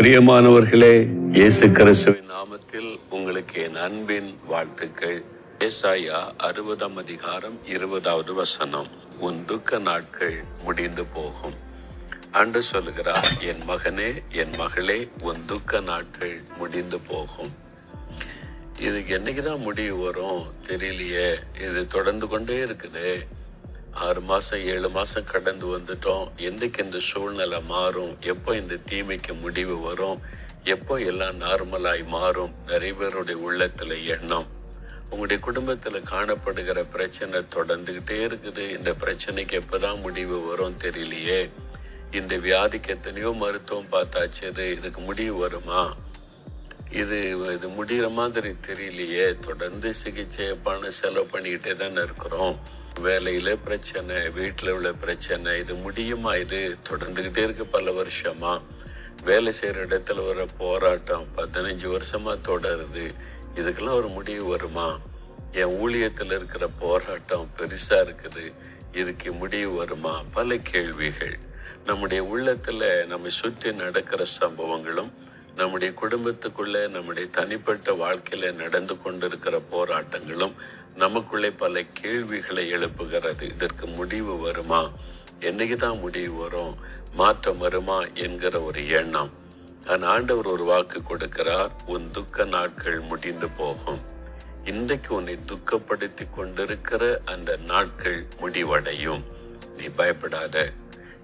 பிரியமானவர்களே இயேசு கிறிஸ்துவின் நாமத்தில் உங்களுக்கு என் அன்பின் வாழ்த்துக்கள். ஏசாயா அறுபதாம் அதிகாரம் இருபதாவது வசனம். உன் துக்க நாட்கள் முடிந்து போகும். அன்று சொல்லுகிறார் என் மகனே என் மகளே உன் துக்க நாட்கள் முடிந்து போகும். இதுக்கு என்னைக்குதான் முடிவு வரும் தெரியலையே. இது தொடர்ந்து கொண்டே இருக்குது. ஆறு மாதம் ஏழு மாதம் கடந்து வந்துட்டோம். என்றைக்கு இந்த சூழ்நிலை மாறும்? எப்போ இந்த தீமைக்கு முடிவு வரும்? எப்போ எல்லாம் நார்மலாய் மாறும்? நிறைய பேருடைய உள்ளத்தில் எண்ணம். உங்களுடைய குடும்பத்தில் காணப்படுகிற பிரச்சனை தொடர்ந்துக்கிட்டே இருக்குது. இந்த பிரச்சனைக்கு எப்போ தான் முடிவு வரும் தெரியலையே. இந்த வியாதிக்கு எத்தனையோ மருத்துவம் பார்த்தாச்சு. இது இதுக்கு முடிவு வருமா? இது இது முடிகிற மாதிரி தெரியலையே. தொடர்ந்து சிகிச்சை பணம் செலவு பண்ணிக்கிட்டே தானே இருக்கிறோம். வேலையில் பிரச்சனை வீட்டில் உள்ள பிரச்சனை இது முடியுமா? இது தொடர்ந்துக்கிட்டே இருக்கு பல வருஷமா. வேலை செய்கிற இடத்துல வர போராட்டம் பதினஞ்சு வருஷமா தொடருது. இதுக்கெல்லாம் ஒரு முடிவு வருமா? என் ஊழியத்தில் இருக்கிற போராட்டம் பெருசாக இருக்குது. இதுக்கு முடிவு வருமா? பல கேள்விகள். நம்முடைய உள்ளத்தில் நம்ம சுற்றி நடக்கிற சம்பவங்களும் நம்முடைய குடும்பத்துக்குள்ளே நம்முடைய தனிப்பட்ட வாழ்க்கையில் நடந்து கொண்டிருக்கிற போராட்டங்களும் நமக்குள்ளே பல கேள்விகளை எழுப்புகிறது. இதற்கு முடிவு வருமா? என்னைக்கு தான் முடிவு வரும்? மாற்றம் வருமா? என்கிற ஒரு எண்ணம். நான் ஆண்டவர் ஒரு வாக்கு கொடுக்கிறார் உன் துக்க நாட்கள் முடிந்து போகும். இன்றைக்கு உன்னை துக்கப்படுத்தி கொண்டிருக்கிற அந்த நாட்கள் முடிவடையும். நீ பயப்படாத.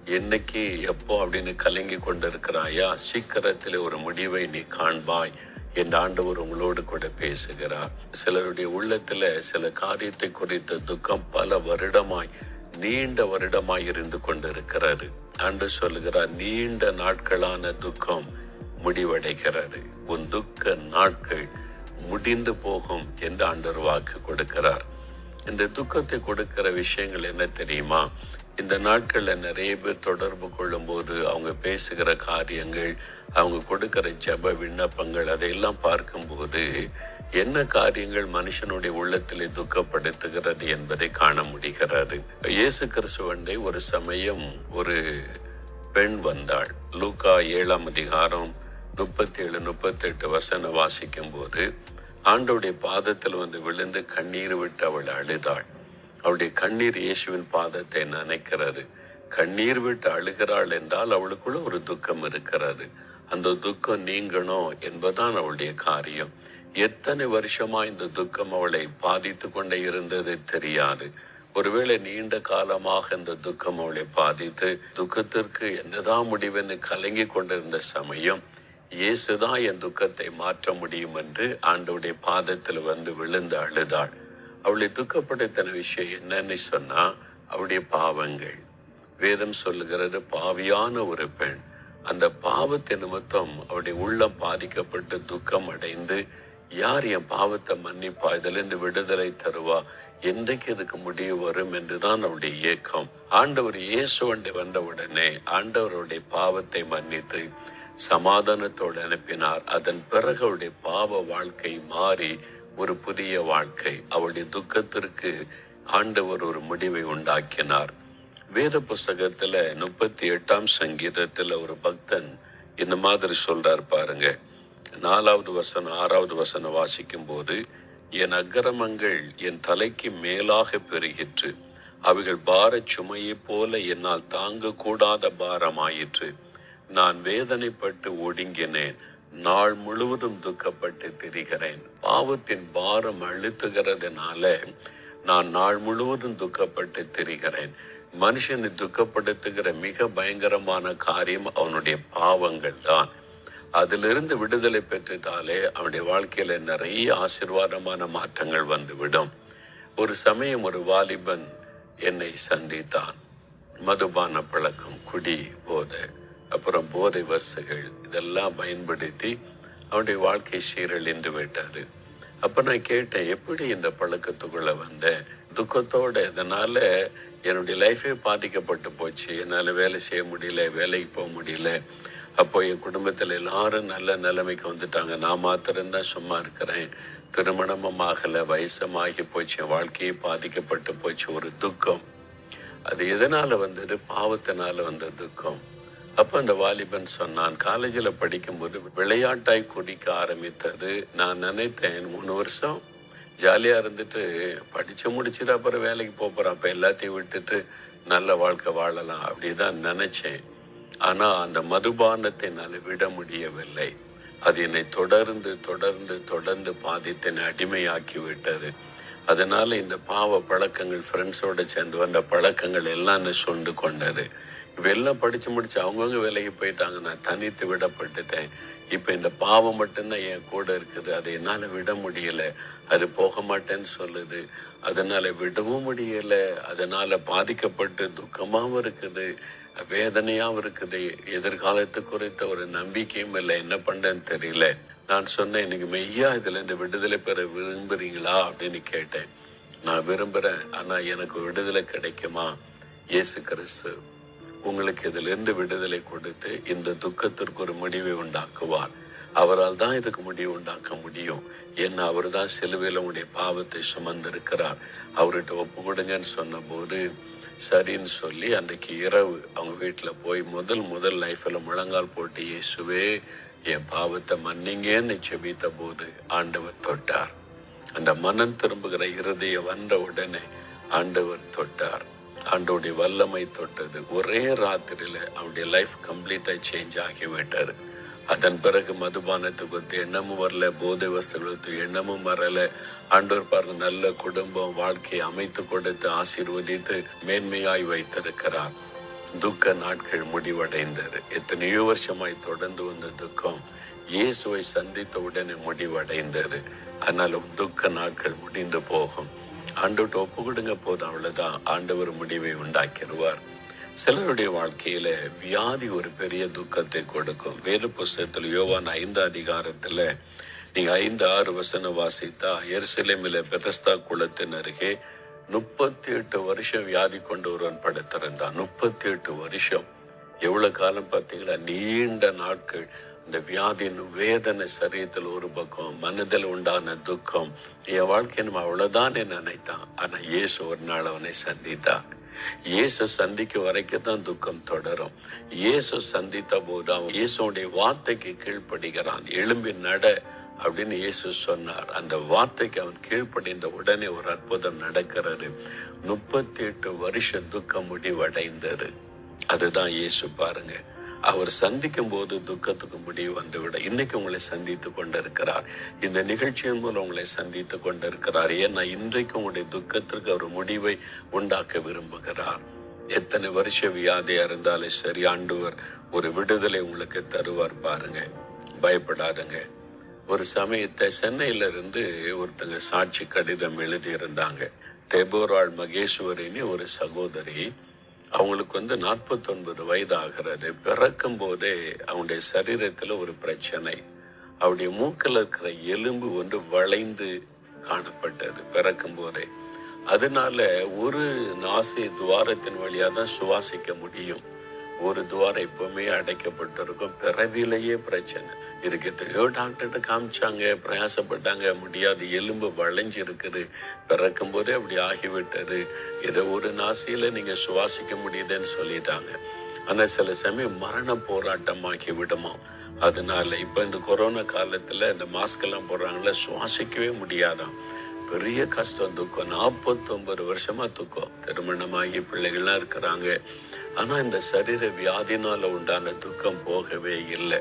என்னைக்கு எப்போ அப்படின்னு கலங்கி கொண்டிருக்கிறாயா? சீக்கிரத்தில் ஒரு முடிவை நீ காண்பாய். என் ஆண்டவர் உங்களோடு கூட பேசுகிறார். சிலருடைய உள்ளத்துல சில காரியத்தை குறித்த துக்கம் பல வருடமாய் நீண்ட வருடமாய் இருந்து கொண்டிருக்கிறது. அன்று சொல்லுகிறார் நீண்ட நாட்களான துக்கம் முடிவடைகிறது. உன் துக்க நாட்கள் முடிந்து போகும் என்று ஆண்டவர் வாக்கு கொடுக்கிறார். இந்த துக்கத்தை கொடுக்கிற விஷயங்கள் என்ன தெரியுமா? இந்த நாட்களில் நிறைய பேர் தொடர்பு கொள்ளும்போது அவங்க பேசுகிற காரியங்கள் அவங்க கொடுக்கிற ஜப விண்ணப்பங்கள் அதையெல்லாம் பார்க்கும்போது என்ன காரியங்கள் மனுஷனுடைய உள்ளத்திலே துக்கப்படுத்துகிறது என்பதை காண முடிகிறது. இயேசு கிறிஸ்துவண்டை ஒரு சமயம் ஒரு பெண் வந்தாள். லூக்கா ஏழாம் அதிகாரம் முப்பத்தி ஏழு முப்பத்தெட்டு வசனம் வாசிக்கும் போது ஆண்டோடைய பாதத்தில் வந்து விழுந்து கண்ணீர் விட்டு அவள் அழுதாள். அவளுடைய கண்ணீர் இயேசுவின் பாதத்தை நினைக்கிறாரு கண்ணீர் விட்டு அழுகிறாள் என்றால் அவளுக்குள்ள ஒரு துக்கம் இருக்கிறது. அந்த துக்கம் நீங்கணும் என்பதுதான் அவளுடைய காரியம். எத்தனை வருஷமா இந்த துக்கம் அவளை பாதித்து கொண்டே இருந்தது தெரியாது. ஒருவேளை நீண்ட காலமாக இந்த துக்கம் அவளை பாதித்து துக்கத்திற்கு என்னதான் முடிவென்னு கலங்கி கொண்டிருந்த சமயம் இயேசுதான் என் துக்கத்தை மாற்ற முடியும் என்று ஆண்டவுடைய பாதத்தில் வந்து விழுந்து அழுதாள். அவளை துக்கப்படுத்தின விஷயம் என்னன்னு சொன்னா அவளுடைய பாவங்கள். வேதம் சொல்லுகிறது பாவியான ஒரு பெண். அந்த பாவத்தை நிமித்தம் அவருடைய உள்ளம் பாதிக்கப்பட்டு துக்கம் அடைந்து யார் என் பாவத்தை மன்னிப்பா? இதுல இருந்து விடுதலை தருவா? என்றைக்கு இதுக்கு முடிவு வரும்? என்றுதான் அவருடைய ஏக்கம். ஆண்டவர் இயேசுவண்டை வந்த உடனே ஆண்டவருடைய பாவத்தை மன்னித்து சமாதானத்தோடு அனுப்பினார். அதன் பிறகு அவருடைய பாவ வாழ்க்கை மாறி ஒரு புதிய வாழ்க்கை. அவளுடைய துக்கத்திற்கு ஆண்டவர் ஒரு முடிவை உண்டாக்கினார். வேத புஸ்தகத்துல முப்பத்தி எட்டாம் சங்கீதத்துல ஒரு பக்தன் இந்த மாதிரி சொல்றார் பாருங்க. நாலாவது வசனம் ஆறாவது வசனம் வாசிக்கும் போது என் அக்கிரமங்கள் என் தலைக்கு மேலாக பெருகிற்று. அவைகள் பாரச் சுமையைப் போல என்னால் தாங்க கூடாத பாரமாயிற்று. நான் வேதனைப்பட்டு ஒடுங்கினேன். நாள் முழுவதும் துக்கப்பட்டு திரிகிறேன். பாவத்தின் பாரம் அழுத்துகிறதுனால நான் நாள் முழுவதும் துக்கப்பட்டு திரிகிறேன். மனுஷனை துக்கப்படுத்துகிற மிக பயங்கரமான காரியம் அவனுடைய பாவங்கள் தான். அதிலிருந்து விடுதலை பெற்றுட்டாலே அவனுடைய வாழ்க்கையில நிறைய ஆசிர்வாதமான மாற்றங்கள் வந்துவிடும். ஒரு சமயம் ஒரு வாலிபன் என்னை சந்தித்தான். மதுபான பழக்கம் குடி போதை. அப்புறம் போதை வசுகள் இதெல்லாம் பயன்படுத்தி அவனுடைய வாழ்க்கை சீரழிந்து விட்டாரு. அப்ப நான் கேட்டேன் எப்படி இந்த பழக்கத்துக்குள்ள வந்தேன் துக்கத்தோட இதனால என்னுடைய லைஃபே பாதிக்கப்பட்டு போச்சு. என்னால வேலை செய்ய முடியல வேலைக்கு போக முடியல. அப்போ என் குடும்பத்தில் எல்லாரும் நல்ல நிலைமைக்கு வந்துட்டாங்க. நான் மாத்திரம்தான் சும்மா இருக்கிறேன். திருமணமும் ஆகலை வயசமாகி போச்சு. என் வாழ்க்கையே பாதிக்கப்பட்டு போச்சு. ஒரு துக்கம். அது எதனால வந்தது? பாவத்தினால வந்த துக்கம். அப்ப அந்த வாலிபன் சொன்னான் காலேஜில் படிக்கும்போது விளையாட்டாய் குடிக்க ஆரம்பித்தது. நான் நினைத்தேன் மூணு வருஷம் ஜாலியாக இருந்துட்டு படிச்சு முடிச்சுட்டு அப்புறம் வேலைக்கு போகிறேன் அப்போ எல்லாத்தையும் விட்டுட்டு நல்ல வாழ்க்கை வாழலாம். அப்படி தான் நினைச்சேன். ஆனால் அந்த மதுபானத்தை நான் விட முடியவில்லை. அது என்னை தொடர்ந்து தொடர்ந்து தொடர்ந்து பாதித்து என்னை அடிமையாக்கி விட்டது. அதனால இந்த பாவ பழக்கங்கள் ஃப்ரெண்ட்ஸோட சேர்ந்து வந்த பழக்கங்கள் எல்லாம் என்னை சொண்டு கொண்டது. இவெல்லாம் படிச்சு முடிச்சு அவங்கவுங்க வேலைக்கு போயிட்டாங்க. நான் தனித்து விடப்பட்டுட்டேன். இப்போ இந்த பாவம் மட்டும்தான் என் கூட இருக்குது. அதை என்னால் விட முடியல. அது போக மாட்டேன்னு சொல்லுது. அதனால விடவும் முடியலை. அதனால பாதிக்கப்பட்டு துக்கமாகவும் இருக்குது. வேதனையாகவும் இருக்குது. எதிர்காலத்து குறித்த ஒரு நம்பிக்கையும் இல்லை. என்ன பண்ணுறேன்னு தெரியல. நான் சொன்னேன் இன்னைக்கு மெய்யா இதுலேருந்து விடுதலை பெற விரும்புறீங்களா? அப்படின்னு கேட்டேன். நான் விரும்புறேன். ஆனால் எனக்கு விடுதலை கிடைக்குமா? இயேசு கிறிஸ்து. உங்களுக்கு இதிலிருந்து விடுதலை கொடுத்து இந்த துக்கத்திற்கு ஒரு முடிவை உண்டாக்குவார். அவரால் தான் இதுக்கு முடிவு உண்டாக்க முடியும். ஏன்னா அவர் தான் சிலுவையில் உடைய பாவத்தை சுமந்திருக்கிறார். அவர்கிட்ட ஒப்பு கொடுங்கன்னு சொன்னபோது சரின்னு சொல்லி அன்றைக்கு இரவு அவங்க வீட்டில் போய் முதல் முதல் லைஃப்பில் முழங்கால் போட்டு இயேசுவே என் பாவத்தை மன்னிங்கன்னு செபித்த போது ஆண்டவர் தொட்டார். அந்த மனம் திரும்புகிற இருதய வந்த உடனே ஆண்டவர் தொட்டார். ஆண்டோடைய வல்லமை தொட்டது. ஒரே ராத்திரியில அவனுடைய லைஃப் கம்ப்ளீட்டா சேஞ்ச் ஆகிவிட்டாரு அதன் பிறகு மதுபானத்தை குறித்து எண்ணமும் வரல போதை வஸ்துகளுக்கு எண்ணமும் வரல. ஆண்டோர் பாருங்க நல்ல குடும்பம் வாழ்க்கையை அமைத்து கொடுத்து ஆசீர்வதித்து மேன்மையாய் வைத்திருக்கிறார். துக்க நாட்கள் முடிவடைந்தது. எத்தனையோ வருஷமாய் தொடர்ந்து வந்த துக்கம் இயேசுவை சந்தித்த உடனே முடிவடைந்தது. ஆனாலும் துக்க நாட்கள் முடிந்து போகும். ஆண்டவர்கிட்ட ஒப்பு கொடுங்க போதும் அவ்வளவுதான். ஆண்டவர் முடிவை உண்டாக்கிடுவார். சிலருடைய வாழ்க்கையில வியாதி ஒரு பெரிய துக்கத்தை கொடுக்கும். வேறு புஸ்தகத்தில் யோவான் ஐந்து அதிகாரத்துல நீங்க ஐந்து ஆறு வசனம் வாசித்தா எருசலேமில பெதஸ்தா குளத்தின் அருகே முப்பத்தி எட்டு வருஷம் வியாதி கொண்டு ஒருவன் படுத்திருந்தான். முப்பத்தி எட்டு வருஷம். எவ்வளவு காலம் பார்த்தீங்களா? நீண்ட நாட்கள். இந்த வியாதியின் வேதனை சரீரத்தில் ஒரு பக்கம் மனதில் உண்டான துக்கம் என் வாழ்க்கை நம்ம அவ்வளவுதான் நினைத்தான். ஆனா இயேசு ஒரு நாள் அவனை சந்தித்தான் இயேசு சந்திக்க வரைக்கும் தான் துக்கம் தொடரும். இயேசு சந்தித்த போது அவன் இயேசுடைய வார்த்தைக்கு கீழ்ப்படுகிறான். எலும்பி நட அப்படின்னு இயேசு சொன்னார். அந்த வார்த்தைக்கு அவன் கீழ்ப்படைந்த உடனே ஒரு அற்புதம் நடக்கிறது. முப்பத்தி எட்டு வருஷ துக்கம் முடிவடைந்தது. அதுதான் இயேசு பாருங்க. அவர் சந்திக்கும் போது துக்கத்துக்கு முடிவு வந்துவிட இன்னைக்கு உங்களை சந்தித்து கொண்டிருக்கிறார். இந்த நிகழ்ச்சியின் மூலம் உங்களை சந்தித்து கொண்டிருக்கிறார். ஏன்னா இன்றைக்கு உங்களுடைய துக்கத்திற்கு ஒரு முடிவை உண்டாக்க விரும்புகிறார். எத்தனை வருஷ வியாதியா இருந்தாலும் சரி ஆண்டவர் ஒரு விடுதலை உங்களுக்கு தருவார் பாருங்க. பயப்படாதுங்க. ஒரு சமயத்தை சென்னையில இருந்து ஒருத்தங்க சாட்சி கடிதம் எழுதி இருந்தாங்க தெபோராள் மகேஸ்வரின்னு ஒரு சகோதரி அவங்களுக்கு வந்து நாற்பத்தொன்பது வயது ஆகிறது பிறக்கும் போதே அவங்களுடைய சரீரத்தில் ஒரு பிரச்சனை. அவருடைய மூக்கில் இருக்கிற எலும்பு ஒன்று வளைந்து காணப்பட்டது பிறக்கும் போதே அதனால ஒரு நாசி துவாரத்தின் வழியாக தான் சுவாசிக்க முடியும். ஒரு துவாரம் எப்பவுமே அடைக்கப்பட்டிருக்கும். பிறவிலேயே பிரச்சனை. இதுக்கு எத்தனையோ டாக்டர்கிட்ட காமிச்சாங்க பிரயாசப்பட்டாங்க. முடியாது எலும்பு வளைஞ்சு இருக்குது பிறக்கும் போதே அப்படி ஆகிவிட்டது. ஏதோ ஒரு நாசியில நீங்க சுவாசிக்க முடியுதுன்னு சொல்லிட்டாங்க. ஆனா சில சமயம் மரண போராட்டமாக்கி விடுமா அதனால இப்ப இந்த கொரோனா காலத்துல இந்த மாஸ்க் எல்லாம் போடுறாங்களே சுவாசிக்கவே முடியாதாம். பெரிய கஷ்டம் துக்கம். நாற்பத்தொன்பது வருஷமா துக்கம். திருமணமாகி பிள்ளைகள்லாம் இருக்கிறாங்க. ஆனா இந்த சரீர வியாதினால உண்டான துக்கம் போகவே இல்லை.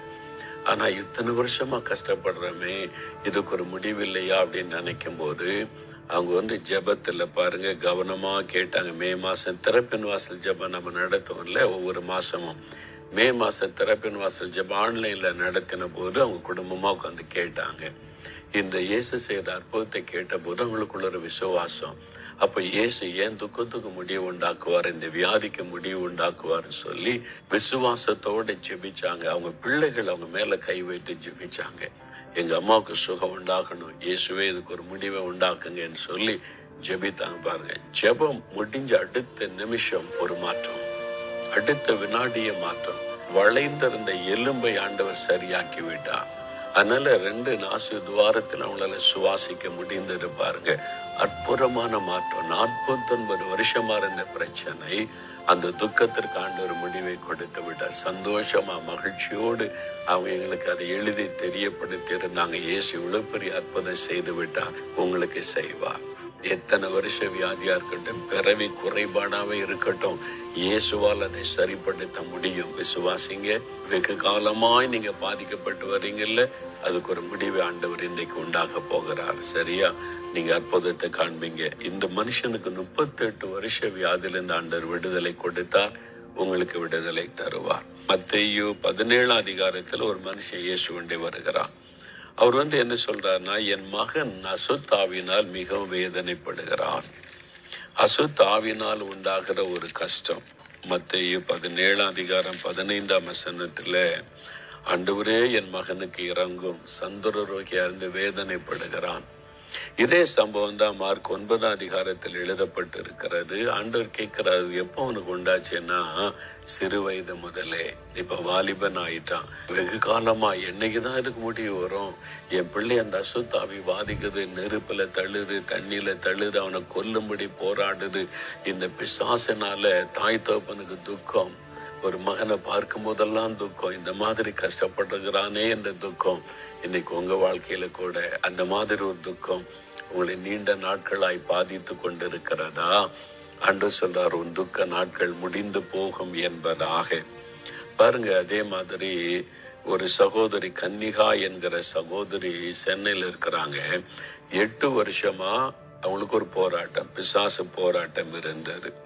ஆனா இத்தனை வருஷமா கஷ்டப்படுறோமே இதுக்கு ஒரு முடிவு இல்லையா அப்படின்னு நினைக்கும் போது அவங்க வந்து ஜெபத்துல பாருங்க கவனமா கேட்டாங்க. மே மாசம் திறப்பின் வாசல் ஜெபம் நம்ம நடத்துவோம்ல ஒவ்வொரு மாசமும். மே மாசம் திறப்பின் வாசல் ஜெபம் ஆன்லைன்ல நடத்தின போது அவங்க குடும்பமா உட்காந்து கேட்டாங்க. இந்த இயேசு செய்த அற்புதத்தை கேட்டபோது அவங்களுக்குள்ள ஒரு விசுவாசம். அப்ப இயேசு ஏன் துக்கத்துக்கு முடிவு உண்டாக்குவார் இந்த வியாதிக்கு முடிவு உண்டாக்குவார்னு சொல்லி விசுவாசத்தோட ஜெபிச்சாங்க. அவங்க பிள்ளைகள் அவங்க மேல கை வைத்து ஜெபிச்சாங்க. எங்க அம்மாவுக்கு சுகம் உண்டாக்கணும் இயேசுவே இதுக்கு ஒரு முடிவை உண்டாக்குங்கன்னு சொல்லி ஜெபித்தாங்க பாருங்க. ஜெபம் முடிஞ்ச அடுத்த நிமிஷம் ஒரு மாற்றம். அடுத்த வினாடிய மாற்றம். வளைந்திருந்த எலும்பை ஆண்டவர் சரியாக்கி விட்டார். அதனால ரெண்டு நாசு துவாரத்தில் அவங்களால சுவாசிக்க முடிந்தது பாருங்க. அற்புதமான மாற்றம். நாற்பத்தொன்பது வருஷமா இருந்த பிரச்சனை அந்த துக்கத்திற்கு ஒரு முடிவை கொடுத்து விட்டார். சந்தோஷமா மகிழ்ச்சியோடு அவங்க எங்களுக்கு அதை எழுதி தெரியப்படுத்தி இருந்தாங்க. இயேசு இவ்வளவு பெரிய அற்புதம் செய்து விட்டார். உங்களுக்கு செய்வார். எத்தனை வருஷ வியாதியா இருக்கட்டும் பிறவி குறைபாடாவே இருக்கட்டும் இயேசுவால் அதை சரிப்படுத்த முடியும். விசுவாசிங்க வெகு காலமாய் நீங்க பாதிக்கப்பட்டு வரீங்கல்ல அதுக்கு ஒரு முடிவு ஆண்டவர் இன்னைக்கு உண்டாக போகிறார். சரியா? நீங்க அற்புதத்தை காண்பீங்க. இந்த மனுஷனுக்கு முப்பத்தெட்டு வருஷ வியாதியிலிருந்து ஆண்டவர் விடுதலை கொடுத்தார் உங்களுக்கு விடுதலை தருவார். மத்தையோ பதினேழாம் அதிகாரத்தில் ஒரு மனுஷன் இயேசு கொண்டே வருகிறான். அவர் வந்து என்ன சொல்றாருன்னா என் மகன் அசுத்தாவினால் மிகவும் வேதனைப்படுகிறான். அசுத்தாவினால் உண்டாகிற ஒரு கஷ்டம். மத்திய பதினேழாம் அதிகாரம் பதினைந்தாம் வசனத்துல ஆண்டவரே என் மகனுக்கு இறங்கும் சந்துரரோகி அறிந்து வேதனைப்படுகிறான். இதே சம்பவம் தான் மார்க் ஒன்பதாம் அதிகாரத்தில் எழுதப்பட்டு இருக்கிறது ஆண்டவர் கேட்கிறாரு எப்போ அவனுக்கு உண்டாச்சுன்னா சிறு வயது முதலே. இப்ப வாலிபன் ஆயிட்டான். வெகு காலமா என்னைக்குதான் இதுக்கு முடிவு வரும்? என் பிள்ளை அந்த அசுத்தாவி வாதிக்குது நெருப்புல தள்ளுது தண்ணியில தள்ளுது அவனை கொல்லும்படி போராடுது. இந்த பிசாசினால தாய் தோப்பனுக்கு துக்கம். ஒரு மகனை பார்க்கும் போதெல்லாம் துக்கம். இந்த மாதிரி கஷ்டப்படுகிறானே என்ற துக்கம். இன்னைக்கு உங்க வாழ்க்கையில கூட அந்த மாதிரி ஒரு துக்கம் உங்களை நீண்ட நாட்களாய் பாதித்து கொண்டிருக்கிறதா? அன்று சொல்றார் உன் துக்க நாட்கள் முடிந்து போகும் என்பதாக. பாருங்க அதே மாதிரி ஒரு சகோதரி கன்னிகா என்கிற சகோதரி சென்னையில் இருக்கிறாங்க. எட்டு வருஷமா அவங்களுக்கு ஒரு போராட்டம் பிசாசு போராட்டம் இருந்தது.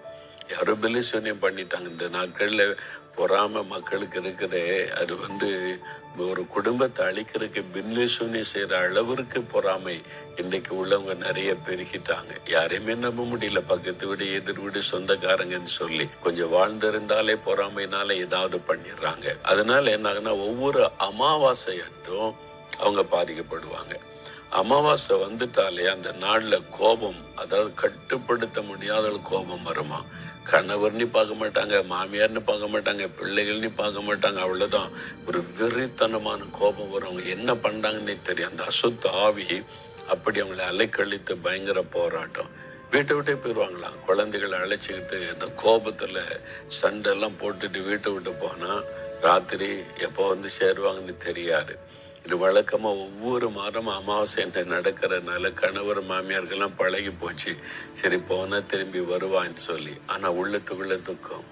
யாரோ பெலிசூன்யம் பண்ணிட்டாங்க. இந்த நாட்கள்ல பொறாம மக்களுக்கு இருக்கிற அது வந்து ஒரு குடும்பத்தை அழிக்கிறதுக்கு பின்லிசூன்யம் செய்யற அளவிற்கு பொறாமை இன்னைக்கு உள்ளவங்க நிறைய பெருகிட்டாங்க. யாரையுமே நம்ப முடியல. பக்கத்து வீடு எதிர் வீடு சொந்தக்காரங்கன்னு சொல்லி கொஞ்சம் வாழ்ந்திருந்தாலே பொறாமைனால ஏதாவது பண்ணிடுறாங்க. அதனால என்ன ஒவ்வொரு அமாவாசை அன்றும் அவங்க பாதிக்கப்படுவாங்க. அமாவாசை வந்துட்டாலே அந்த நாளில் கோபம் அதாவது கட்டுப்படுத்த முடியாத கோபம் வருமா? கணவர்னு பார்க்க மாட்டாங்க மாமியார்னு பார்க்க மாட்டாங்க பிள்ளைகள்னு பார்க்க மாட்டாங்க அவ்வளோதான் ஒரு வெறித்தனமான கோபம் வரும். அவங்க என்ன பண்ணுறாங்கன்னே தெரியும் அந்த அசுத்த ஆவி அப்படி அவங்களை அலைக்கழித்து பயங்கர போராட்டம். வீட்டை விட்டே போயிடுவாங்களாம் குழந்தைகளை அழைச்சிக்கிட்டு அந்த கோபத்தில் சண்டை எல்லாம் போட்டுட்டு வீட்டை விட்டு போனால் ராத்திரி எப்போ வந்து சேருவாங்கன்னு தெரியாது. இது வழக்கமா ஒவ்வொரு மாதம் அமாவாசை என்று நடக்கிறதுனால கணவர் மாமியார்கள்லாம் பழகி போச்சு. சரி போனா திரும்பி வருவான்னு சொல்லி. ஆனா உள்ளத்துக்குள்ள துக்கம்.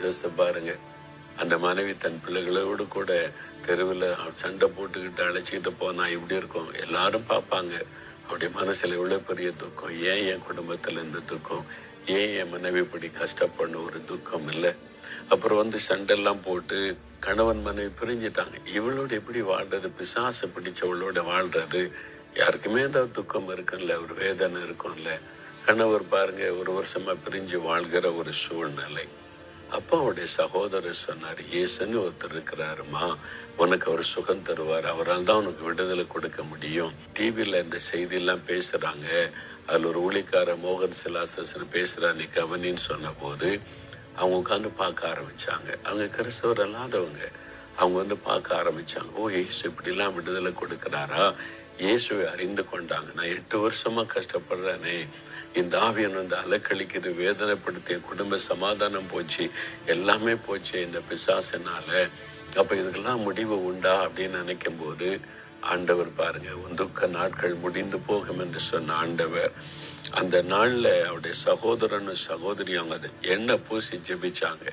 யோசித்து பாருங்க. அந்த மனைவி தன் பிள்ளைகளோடு கூட தெருவில் சண்டை போட்டுக்கிட்டு அழைச்சிக்கிட்டு போனா இப்படி இருக்கும். எல்லாரும் பார்ப்பாங்க. அவருடைய மனசுல எவ்வளோ பெரிய துக்கம். ஏன் என் குடும்பத்துல இந்த துக்கம்? ஏன் என் மனைவி இப்படி கஷ்டப்படணும்? ஒரு துக்கம் இல்லை. அப்புறம் வந்து சண்டெல்லாம் போட்டு கணவன் மனைவி பிரிஞ்சிட்டாங்க. இவளோட எப்படி வாழ்றது? பிசாசை பிடிச்சவளோட வாழ்றது? யாருக்குமே ஏதாவது துக்கம் இருக்கும்ல. ஒரு வேதனை இருக்கும்ல. கணவர் பாருங்க ஒரு வருஷமா பிரிஞ்சு வாழ்கிற ஒரு சூழ்நிலை. அப்போ அவருடைய சகோதரர் சொன்னார் இயேசுன்னு ஒருத்தர் இருக்கிறாருமா உனக்கு அவர் சுகம் தருவார். அவரால் தான் உனக்கு விடுதலை கொடுக்க முடியும். டிவியில் இந்த செய்தியெல்லாம் பேசுறாங்க. அதில் ஒரு ஊழிக்கார மோகன் சிலாசன் பேசுறா நீ கவனின்னு சொன்னபோது அவங்க உட்காந்து பார்க்க ஆரம்பிச்சாங்க. அவங்க கிறிஸ்தவர் அல்லாதவங்க. அவங்க வந்து பார்க்க ஆரம்பிச்சாங்க. ஓ இயேசு இப்படிலாம் விடுதலை கொடுக்குறாரா? இயேசுவை அறிந்து கொண்டாங்க. நான் எட்டு வருஷமா கஷ்டப்படுறேனே. இந்த ஆவியன் வந்து அலக்கழிக்கிறது வேதனைப்படுத்தி என் குடும்ப சமாதானம் போச்சு. எல்லாமே போச்சு இந்த பிசாசினால். அப்போ இதுக்கெல்லாம் முடிவு உண்டா? அப்படின்னு நினைக்கும் போது ஆண்டவர் பாருங்க உன் துக்க நாட்கள் முடிந்து போகும் என்று சொன்ன ஆண்டவர். அந்த நாளில் அவருடைய சகோதரனும் சகோதரி அவங்க அதை எண்ணெய் பூசி ஜெபிச்சாங்க.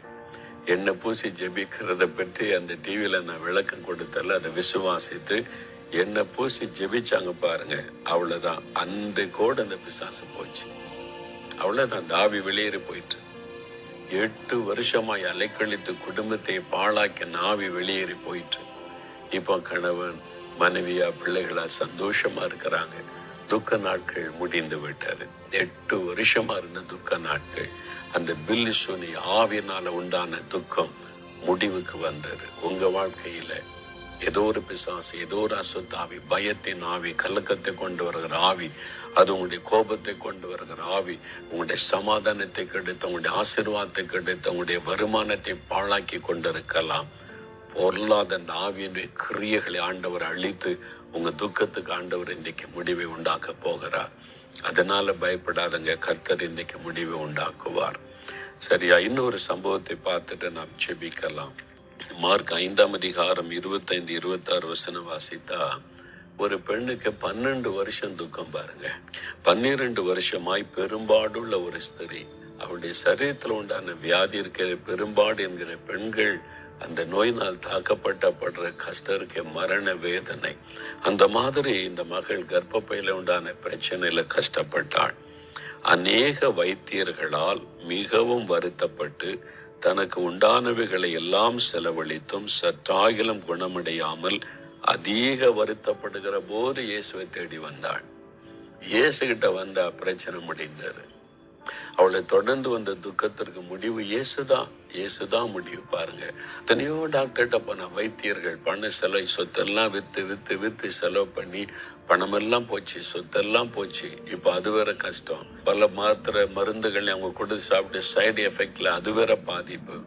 எண்ணெய் பூசி ஜெபிக்கிறத பற்றி அந்த டிவியில நான் விளக்கம் கொடுத்தல அதை விசுவாசித்து எண்ணெய் பூசி ஜெபிச்சாங்க பாருங்க. அவ்வளவுதான். அந்த கோடு அந்த பிசாசு போச்சு. அவ்வளவுதான். தாவி வெளியேறி போயிட்டு. எட்டு வருஷமாய் அலைக்கழித்து குடும்பத்தை பாழாக்கி நாவி வெளியேறி போயிட்டு. இப்போ கணவன் மனைவியா பிள்ளைகளா சந்தோஷமா இருக்கிறாங்க. துக்க நாட்கள் முடிந்து விட்டது. எட்டு வருஷமா இருந்த துக்க நாட்கள் அந்த பில்லு சுனி ஆவினால உண்டான துக்கம் முடிவுக்கு வந்தது. உங்க வாழ்க்கையில ஏதோ ஒரு பிசாசு ஏதோ ஒரு அசுத்தாவி பயத்தின் ஆவி கலக்கத்தை கொண்டு வருகிற ஆவி அது உங்களுடைய கோபத்தை கொண்டு வருகிற ஆவி உங்களுடைய சமாதானத்தை கெடுத்து உங்களுடைய ஆசீர்வாதத்தை கெடுத்து உங்களுடைய வருமானத்தை பாழாக்கி கொண்டிருக்கலாம். பொருளாத அந்த கிரியைகளை ஆண்டவர் அழித்து உங்க துக்கத்துக்கு ஆண்டவர் இன்னைக்கு முடிவை உண்டாக்க போகிறார். அதனால பயப்படாதங்க கர்த்தர் இன்னைக்கு முடிவை உண்டாக்குவார். சரியா? இன்னொரு சம்பவத்தை பார்த்துட்டு நாம் செபிக்கலாம். மார்க் ஐந்தாம் அதிகாரம் இருபத்தைந்து இருபத்தாறு வசனம் வாசித்தா ஒரு பெண்ணுக்கு பன்னெண்டு வருஷம் துக்கம் பாருங்க. பன்னிரண்டு வருஷமாய் பெரும்பாடுள்ள ஒரு ஸ்திரீ அவளுடைய சரீரத்தில் உண்டான வியாதி இருக்கிற பெரும்பாடு என்கிற பெண்கள் அந்த நோயினால் தாக்கப்பட்ட படுற கஷ்டம் இருக்க மரண வேதனை. அந்த மாதிரி இந்த மகள் கர்ப்பப்பையில உண்டான பிரச்சனையில கஷ்டப்பட்டாள். அநேக வைத்தியர்களால் மிகவும் வருத்தப்பட்டு தனக்கு உண்டானவைகளை எல்லாம் செலவழித்தும் சற்றாகிலும் குணமடையாமல் அதிக வருத்தப்படுகிற போது இயேசுவை தேடி வந்தாள். இயேசு கிட்ட வந்தா பிரச்சனை முடிந்தது. அவளை தொடர்ந்து வந்த துக்கத்திற்கு முடிவு இயேசுதான் இயேசுதான் முடிவு. பாருங்க எத்தனையோ டாக்டர்கிட்ட போன வைத்தியர்கள் பண செலவு சொத்தெல்லாம் வித்து வித்து வித்து செலவு பண்ணி பணமெல்லாம் போச்சு சொத்தெல்லாம் போச்சு. இப்போ அது வேற கஷ்டம். பல மாத்திரை மருந்துகள் அவங்க கொடுத்து சாப்பிட்டு சைடு எஃபெக்ட்ல அது வேற பாதிப்பு.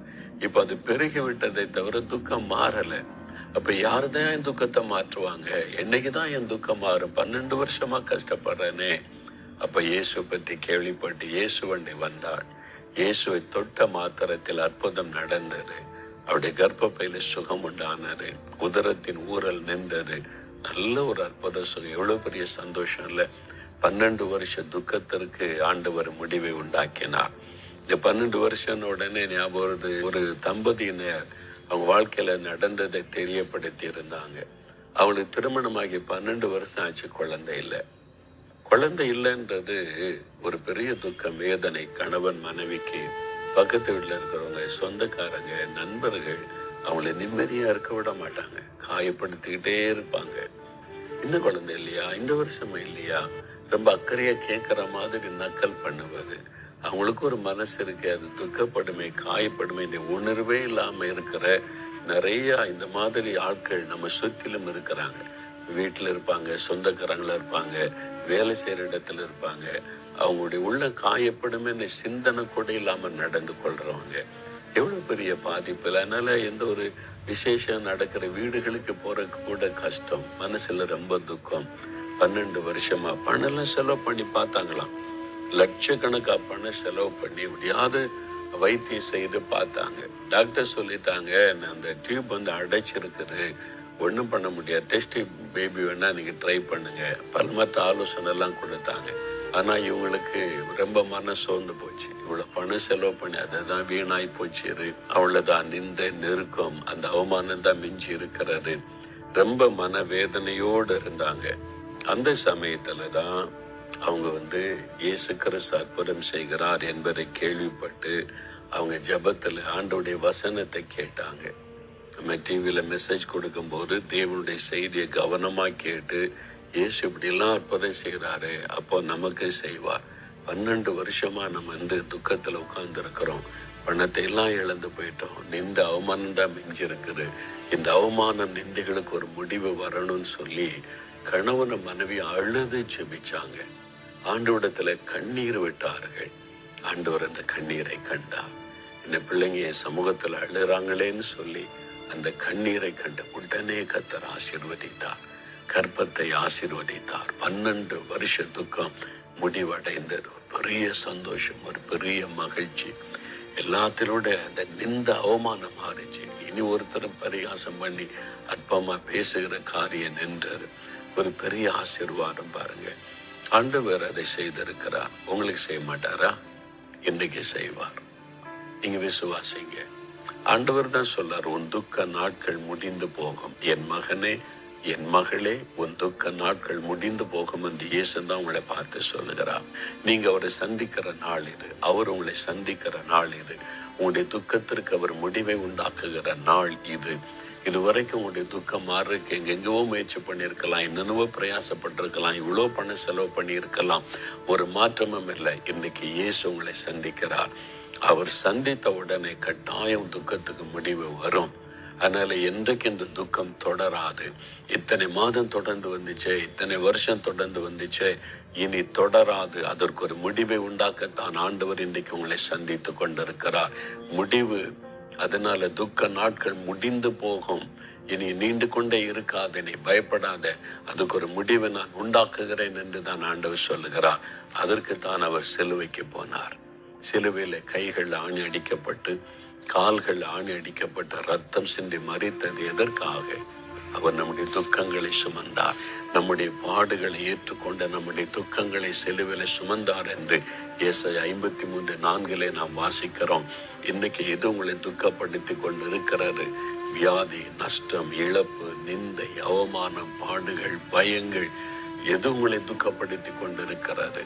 இப்போ அது பெருகி விட்டதை தவிர துக்கம் மாறல. அப்ப யாருதான் என் துக்கத்தை மாற்றுவாங்க? என்னைக்குதான் என் துக்கம் மாறும்? பன்னெண்டு வருஷமா கஷ்டப்படுறேனே. அப்போ இயேசு பற்றி கேள்விப்பட்டு இயேசுவண்டை வந்தாள். இயேசுவை தொட்ட மாத்திரத்தில் அற்புதம் நடந்தது. அவருடைய கர்ப்பப்பையில சுகம் உண்டானது. உதரத்தின் ஊரல் நின்றது. நல்ல ஒரு அற்புத சுகம். எவ்வளோ பெரிய சந்தோஷம் இல்லை. பன்னெண்டு வருஷ துக்கத்திற்கு ஆண்டவர் முடிவை உண்டாக்கினார். இந்த பன்னெண்டு வருஷம் உடனே ஞாபகம் ஒரு தம்பதியினர் அவங்க வாழ்க்கையில் நடந்ததை தெரியப்படுத்தி இருந்தாங்க. அவளுக்கு திருமணமாகி பன்னெண்டு வருஷம் ஆச்சு குழந்தை இல்லை. குழந்தை இல்லைன்றது ஒரு பெரிய துக்கம் வேதனை கணவன் மனைவிக்கு. பக்கத்து வீட்டில் இருக்கிறவங்க சொந்தக்காரங்க நண்பர்கள் அவங்கள நிம்மதியா இருக்க விட மாட்டாங்க. காயப்படுத்திக்கிட்டே இருப்பாங்க. இன்னும் குழந்தை இல்லையா? இந்த வருஷமா இல்லையா? ரொம்ப அக்கறையா கேட்குற மாதிரி நக்கல் பண்ணுவது. அவங்களுக்கு ஒரு மனசு இருக்கு அது துக்கப்படுமே காயப்படுமை இந்த உணர்வே இல்லாம இருக்கிற நிறைய இந்த மாதிரி ஆட்கள் நம்ம சுற்றிலும் இருக்கிறாங்க. வீட்டில் இருப்பாங்க சொந்தக்காரங்கள இருப்பாங்க வேலை செய்கிற இடத்துல இருப்பாங்க. அவங்களுடைய உள்ள காயப்படுமே இந்த சிந்தனை கூட இல்லாமல் நடந்து கொள்றவங்க எவ்வளோ பெரிய பாதிப்பு? இல்லை அதனால எந்த ஒரு விசேஷம் நடக்கிற வீடுகளுக்கு போறதுக்கு கூட கஷ்டம். மனசுல ரொம்ப துக்கம். பன்னெண்டு வருஷமா பணம்லாம் செலவு பண்ணி பார்த்தாங்களாம். லட்சக்கணக்காக பணம் செலவு பண்ணி முடியாது வைத்தியம் செய்து பார்த்தாங்க. டாக்டர் சொல்லிட்டாங்க அந்த டியூப் வந்து அடைச்சிருக்குது. ஒன்றும் பண்ண முடியாது. டெஸ்ட் பேபி வேணா நீங்க ட்ரை பண்ணுங்க. பல மற்ற ஆலோசனை எல்லாம் கொடுத்தாங்க. ஆனா இவங்களுக்கு ரொம்ப மன சோர்ந்து போச்சு. இவ்வளவு பணம் செலவு பண்ணி அதை தான் வீணாய் போச்சு. இது அவ்வளவுதான். நிந்த நெருக்கம் அந்த அவமானம் தான் மிஞ்சி இருக்கிறாரு ரொம்ப மன வேதனையோடு இருந்தாங்க. அந்த சமயத்துல தான் அவங்க வந்து இயேசு கிறிஸ்து அற்புதம் செய்கிறார் என்பதை கேள்விப்பட்டு அவங்க ஜெபத்துல ஆண்டோடைய வசனத்தை கேட்டாங்க. நம்ம டிவியில் மெசேஜ் கொடுக்கும்போது தேவனுடைய செய்தியை கவனமாக கேட்டு இயேசு இப்படிலாம் அற்புதம் செய்கிறாரு அப்போ நமக்கு செய்வார் பன்னெண்டு வருஷமா நம்ம வந்து துக்கத்தில் உட்கார்ந்துருக்கிறோம். பணத்தை எல்லாம் இழந்து போயிட்டோம். நிந்த அவமானம் தான் மிஞ்சிருக்குது. இந்த அவமான நிந்தைகளுக்கு ஒரு முடிவு வரணும்னு சொல்லி கணவனை மனைவி அழுது ஜெபிச்சாங்க. ஆண்டவரிடத்துல கண்ணீர் விட்டார்கள். ஆண்டவர் அந்த கண்ணீரை கண்டார். இந்த பிள்ளைங்க என் சமூகத்துல அழுறாங்களேன்னு சொல்லி அந்த கண்ணீரை கண்டு உடனே கத்தர் ஆசீர்வதித்தார். கற்பத்தை ஆசிர்வதித்தார். பன்னெண்டு வருஷ துக்கம் முடிவடைந்தது. ஒரு பெரிய சந்தோஷம் ஒரு பெரிய மகிழ்ச்சி. எல்லாத்திலோட அந்த நிந்த அவமானம் மாறிச்சு. இனி ஒருத்தரும் பரிகாசம் பண்ணி அற்பமா பேசுகிற காரியம் நின்றாரு ஒரு பெரிய ஆசீர்வாதம் பாருங்க. ஆண்டவர் அதை செய்திருக்கிறார். உங்களுக்கு செய்ய மாட்டாரா? இன்னைக்கு செய்வார். நீங்க விசுவாசிங்க. ஆண்டவர் தான் சொல்றார் உன் துக்க நாட்கள் முடிந்து போகும். என் மகனே என் மகளே உன் துக்க நாட்கள் முடிந்து போகும் என்று இயேசன் தான் உங்களை பார்த்து சொல்லுகிறார். நீங்க அவரை சந்திக்கிற நாள் இது. அவர் உங்களை சந்திக்கிற நாள் இது. உங்களுடைய துக்கத்திற்கு அவர் முடிவை உண்டாக்குகிற நாள் இது. இதுவரைக்கும் உங்களுடைய துக்கம் மாறுறதுக்கு எங்கெங்கவோ முயற்சி பண்ணியிருக்கலாம். என்னென்னவோ பிரயாசப்பட்டிருக்கலாம். இவ்வளோ பணம் செலவு பண்ணியிருக்கலாம். ஒரு மாற்றமும் இல்லை. இன்னைக்கு இயேசு உங்களை சந்திக்கிறார். அவர் சந்தித்த உடனே கட்டாயம் துக்கத்துக்கு முடிவு வரும். அதனால என்றைக்கு இந்த துக்கம் தொடராது. இத்தனை மாதம் தொடர்ந்து வந்துச்சே இத்தனை வருஷம் தொடர்ந்து வந்துச்சே இனி தொடராது. அதற்கு ஒரு முடிவை உண்டாக்கத்தான் ஆண்டவர் இன்னைக்கு உங்களை சந்தித்து கொண்டிருக்கிறார். முடிவு அதனால துக்க நாட்கள் முடிந்து போகும். இனி நீண்டு கொண்டே இருக்காது நீ பயப்படாத. அதுக்கு ஒரு முடிவை நான் உண்டாக்குகிறேன் என்று தான் ஆண்டவர் சொல்லுகிறார். அதற்கு தான் அவர் சிலுவைக்கு போனார். சிலுவையில் கைகள் ஆணி அடிக்கப்பட்டு கால்கள் ஆணி அடிக்கப்பட்ட ரத்தம் சிந்தி மறித்தது எதற்காக? அவர் நம்முடைய துக்கங்களை சுமந்தார். நம்முடைய பாடுகளை ஏற்றுக்கொண்ட நம்முடைய துக்கங்களை செலுவில சுமந்தார் என்று இயேசை ஐம்பத்தி மூன்று நான்கிலே நாம் வாசிக்கிறோம். இன்னைக்கு எது உங்களை துக்கப்படுத்தி கொண்டு இருக்கிறது வியாதி நஷ்டம் இழப்பு நிந்தை அவமானம் பாடுகள் பயங்கள் எது உங்களை துக்கப்படுத்தி கொண்டிருக்கிறாரு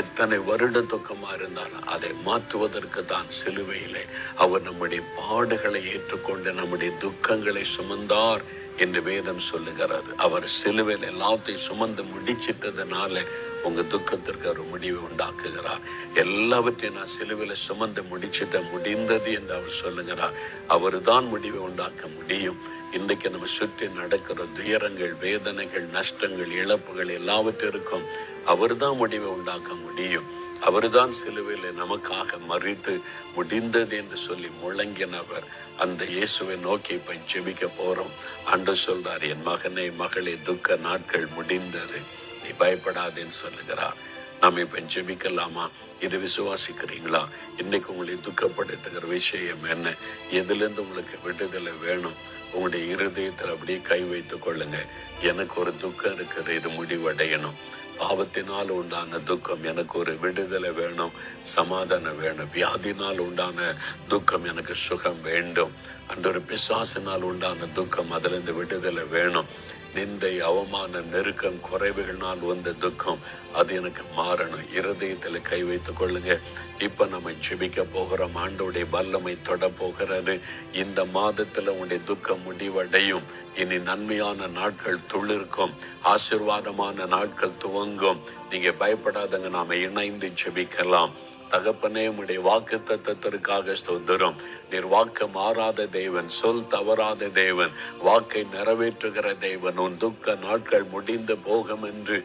எத்தனை வருட துக்கமா இருந்தாலும் அதை மாற்றுவதற்கு தான் சிலுவையிலே அவர் நம்முடைய பாடுகளை ஏற்றுக்கொண்டு நம்முடைய துக்கங்களை சுமந்தார். என்று வேதம் சொல்லுகிறார். அவர் சிலுவையில் எல்லாத்தையும் சுமந்து முடிச்சிட்டதுனால உங்க துக்கத்திற்கு ஒரு முடிவை உண்டாக்குகிறார். எல்லாவற்றையும் நான் சிலுவையில் சுமந்து முடிச்சிட்ட முடிந்தது என்று அவர் சொல்லுகிறார். அவர் தான் முடிவை உண்டாக்க முடியும். இன்றைக்கு நம்ம சுற்றி நடக்கிற துயரங்கள் வேதனைகள் நஷ்டங்கள் இழப்புகள் எல்லாவற்றிற்கும் அவர் தான் முடிவை உண்டாக்க முடியும். அவர்தான் சிலுவையில் நமக்காக மறித்து முடிந்தது என்று சொல்லி முழங்கினவர். அந்த இயேசுவை நோக்கி இப்போ ஜெபிக்க போறோம். அன்று சொல்றார் என் மகனே மகளே துக்க நாட்கள் முடிந்தது. நீ பயப்படாதேன்னு சொல்லுகிறார். நாம் இப்ப ஜெபிக்கலாமா? இது விசுவாசிக்கிறீங்களா? இன்னைக்கு உங்களை துக்கப்படுத்துகிற விஷயம் என்ன? எதுலேருந்து உங்களுக்கு விடுதலை வேணும்? உங்களுடைய இருதயத்தில் அப்படியே கை வைத்துக் கொள்ளுங்க. எனக்கு ஒரு துக்கம் இருக்கிறது இது முடிவடையணும். பாவத்தினால் உண்டான துக்கம் எனக்கு ஒரு விடுதலை வேணும் சமாதானம் வேணும். வியாதினால் உண்டான துக்கம் எனக்கு சுகம் வேண்டும். அந்த ஒரு பிசாசினால் உண்டான துக்கம் அதிலிருந்து விடுதலை வேணும். நிந்தை அவமான நெருக்கம் குறைவுகள்னால் வந்த துக்கம் அது எனக்கு மாறணும். இருதயத்தில் கை வைத்துக் கொள்ளுங்க. இப்ப நம்ம ஜெபிக்க போகிறோம். ஆண்டோடைய வல்லமை தொட போகிறது. இந்த மாதத்துல உன்னுடைய துக்கம் முடிவடையும். இனி நன்மையான நாட்கள் துளிர்க்கும். ஆசிர்வாதமான நாட்கள் துவங்கும். நீங்க பயப்படாதங்க. நாம இணைந்து ஜெபிக்கலாம். தகப்பனே உடைய வாக்கு தத்தத்திற்காக ஸ்தோத்திரம். நீர் வாக்கு மாறாத தேவன் சொல் தவறாத தேவன் வாக்கை நிறைவேற்றுகிற தேவன் உன் துக்க நாட்கள் முடிந்து போகும் என்று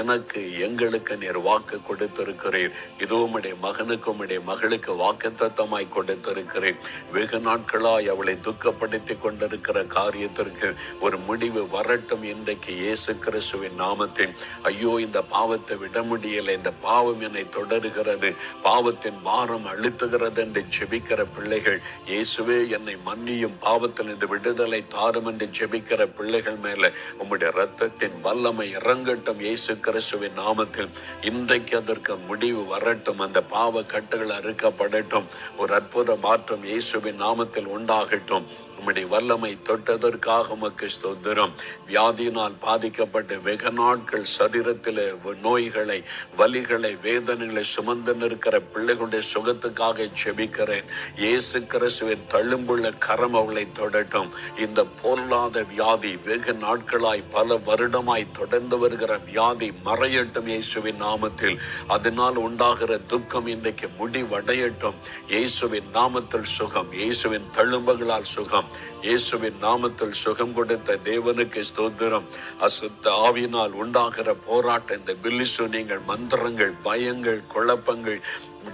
எனக்கு எங்களுக்கு நீர் வாக்கு கொடுத்திருக்கிறீர். இதோ உடைய மகனுக்கு உடைய மகளுக்கு வாக்கு தத்தமாய் கொடுத்திருக்கிறேன் வெகு நாட்களாய் அவளை துக்கப்படுத்தி கொண்டிருக்கிற காரியத்திற்கு ஒரு முடிவு வரட்டும் இன்றைக்கு இயேசு கிறிஸ்துவின் நாமத்தில். ஐயோ இந்த பாவத்தை விட முடியலை இந்த பாவம் என்னை தொடருகிறது. பாவத்தின் பாரம் அழுத்துகிறது என்று ஜெபிக்கிற பிள்ளைகள் இயேசுவே என்னை மன்னியும். பாவத்தில் இருந்து விடுதலை தாரும் என்று ஜெபிக்கிற பிள்ளைகள் மேல உம்முடைய ரத்தத்தின் வல்லமை இறங்கட்டும். இயேசு கிறிஸ்துவின் நாமத்தில் இன்றைக்கு அதற்கு முடிவு வரட்டும். அந்த பாவ கட்டுகள் அறுக்கப்படட்டும். ஒரு அற்புத மாற்றம் இயேசுவின் நாமத்தில் உண்டாகட்டும். உம்முடைய வல்லமை தொட்டதற்காக உமக்கு ஸ்தோத்திரம். வியாதியினால் பாதிக்கப்பட்டு வெகு நாட்கள் சரீரத்தில் நோய்களை வலிகளை வேதனைகளை சுமந்து நிற்கிற பிள்ளைகளுடைய சுகத்துக்காக செபிக்கிறேன் இயேசு கிறிஸ்துவின் தழும்புள்ள கரம் அவளை தொடட்டும். இந்த பொருளாத வியாதி வெகு நாட்களாய் பல வருடமாய் தொடர்ந்து வருகிற வியாதி மறையட்டும் இயேசுவின் நாமத்தில். அதனால் உண்டாகிற துக்கம் இன்றைக்கு முடிவடையட்டும். இயேசுவின் நாமத்தில் சுகம் இயேசுவின் தழும்புகளால் சுகம். இயேசுவின் நாமத்தில் சுகம் கொடுத்த தேவனுக்கு ஸ்தோத்திரம். அசுத்த ஆவினால் உண்டாகிற போராட்டம் இந்த பில்லிசு நீங்கள் மந்திரங்கள் பயங்கள் குழப்பங்கள்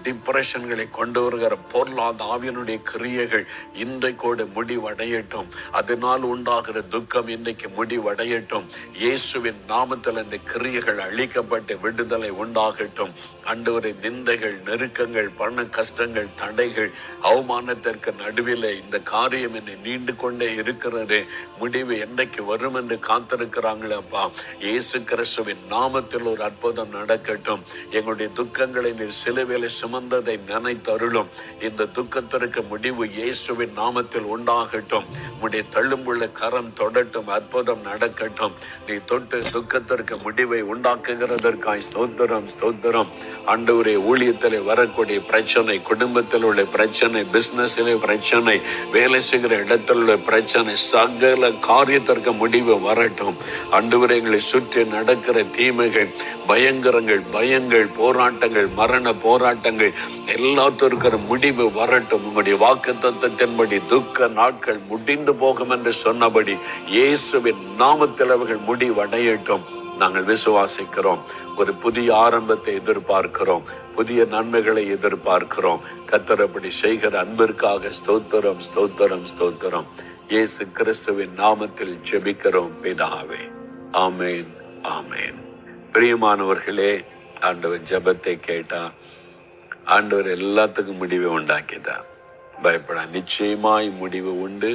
டிப்ரெஷன்களை கொண்டு வருகிற பொருளாத ஆவியனுடைய கிரியைகள் இன்றைக்கோடு முடிவடையட்டும். அதனால் உண்டாகிற துக்கம் இன்றைக்கு முடிவடையட்டும். இயேசுவின் நாமத்தில் இந்த கிரியைகள் அழிக்கப்பட்டு விடுதலை உண்டாகட்டும். அண்டவரை நிந்தைகள் நெருக்கங்கள் பண கஷ்டங்கள் தடைகள் அவமானத்திற்கு நடுவில் இந்த காரியம் என்னை நீண்டு கொண்டே இருக்கிறது. முடிவு என்றைக்கு வரும் என்று காத்திருக்கிறாங்களேப்பா இயேசு கிறிஸ்துவின் நாமத்தில் ஒரு அற்புதம் நடக்கட்டும். எங்களுடைய துக்கங்களை நீர் சிலுவையில் சுமந்ததை நினைத்தருளும். இந்த துக்கத்திற்கு முடிவு இயேசுவின் நாமத்தில் உண்டாகட்டும். உடைய தள்ளும்புள்ள கரம் தொடட்டும் அற்புதம் நடக்கட்டும். நீ தொட்டு துக்கத்திற்கு முடிவை உண்டாக்குகிறதற்காய் ஸ்தோத்திரம் ஸ்தோத்திரம். ஆண்டவரே ஊழியத்தில் வரக்கூடிய பிரச்சனை குடும்பத்தில் உள்ள பிரச்சனை பிசினஸிலே பிரச்சனை வேலை செய்கிற இடத்தில் உள்ள பிரச்சனை சகல காரியத்திற்கு முடிவு வரட்டும். ஆண்டவரே எங்களை சுற்றி நடக்கிற தீமைகள் பயங்கரங்கள் பயங்கள் போராட்டங்கள் மரண போராட்டங்கள் எல்லாத்திற்கும் முடிவு வரட்டும். உங்களுடைய வாக்கு தத்துவத்தின்படி துக்க நாட்கள் முடிந்து போகும் என்று சொன்னபடி இயேசுவின் நாமத்தில் அவர்கள் முடிவடையட்டும். நாங்கள் விசுவாசிக்கிறோம். ஒரு புதிய ஆரம்பத்தை எதிர்பார்க்கிறோம். புதிய நன்மைகளை எதிர்பார்க்கிறோம். கத்தரப்படி செய்கிற அன்பிற்காக ஸ்தோத்திரம் ஸ்தோத்திரம் ஸ்தோத்திரம். இயேசு கிறிஸ்துவின் நாமத்தில் ஜெபிக்கிறோம் பிதாவே. ஆமேன் ஆமேன். பிரியமானவர்களே ஆண்டவர் ஜெபத்தை கேட்டார். ஆண்டவர் எல்லாத்துக்கும் முடிவை உண்டாக்கிட்டார். பயப்பட நிச்சயமாய் முடிவு உண்டு.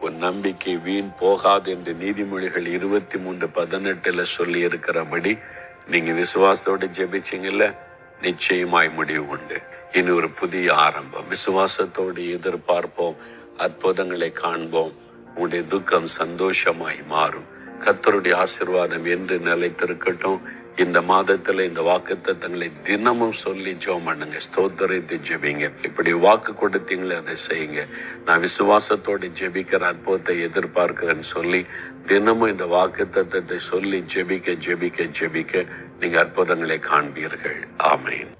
உன் நம்பிக்கை வீண் போகாது என்று நீதிமொழிகள் இருபத்தி மூன்று பதினெட்டுல சொல்லி இருக்கிறபடி நீங்க விசுவாசத்தோட ஜெபிச்சிங்கல்ல நிச்சயமாய் முடிவு உண்டு. இனி ஒரு புதிய ஆரம்பம். விசுவாசத்தோடு எதிர்பார்ப்போம் அற்புதங்களை காண்போம். உங்களுடைய துக்கம் சந்தோஷமாய் மாறும். கத்தருடைய ஆசீர்வாதம் என்று நிலைத்திருக்கட்டும். இந்த மாதத்துல இந்த வாக்குத்தத்தங்களை தினமும் சொல்லி ஜோம் பண்ணுங்க. ஸ்தோத்திரத்தை ஜெபிங்க. இப்படி வாக்கு கொடுத்தீங்களே அதை செய்யுங்க. நான் விசுவாசத்தோடு ஜெபிக்கிற அற்புதத்தை எதிர்பார்க்கிறேன்னு சொல்லி தினமும் இந்த வாக்குத்தத்தத்தை சொல்லி ஜெபிக்க ஜெபிக்க ஜெபிக்க நீங்க அற்புதங்களை காண்பீர்கள். ஆமென்.